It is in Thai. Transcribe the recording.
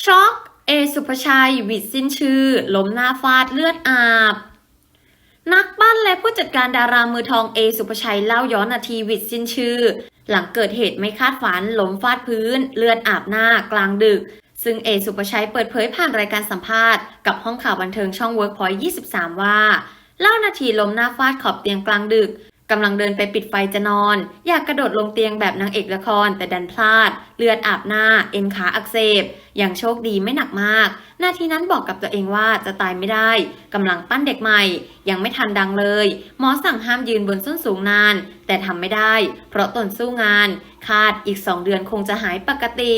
ช็อกเอสุภชัย วิดสิ้นชื่อ ล้มหน้าฟาดเลือดอาบ นักปั้นและผู้จัดการดารามือทองเอสุภชัยเล่าย้อนนาทีวิดสิ้นชื่อ หลังเกิดเหตุไม่คาดฝันล้มฟาดพื้น เลือดอาบหน้ากลางดึก ซึ่งเอสุภชัยเปิดเผยผ่านรายการสัมภาษณ์กับห้องข่าวบันเทิงช่อง Workpoint 23 ว่า เล่านาทีล้มหน้าฟาดขอบเตียงกลางดึก กำลังเดินไปปิดไฟจะนอน อยากกระโดดลงเตียงแบบนางเอกละครแต่ดันพลาด เลือดอาบหน้า เอ็นขาอักเสบอย่างโชคดีไม่หนักมาก นาทีนั้นบอกกับตัวเองว่าจะตายไม่ได้กำลังปั้นเด็กใหม่ ยังไม่ทันดังเลย หมอสั่งห้ามยืนบนส้นสูงนาน แต่ทำไม่ได้ เพราะตนสู้งาน คาดอีกสองเดือนคงจะหายปกติ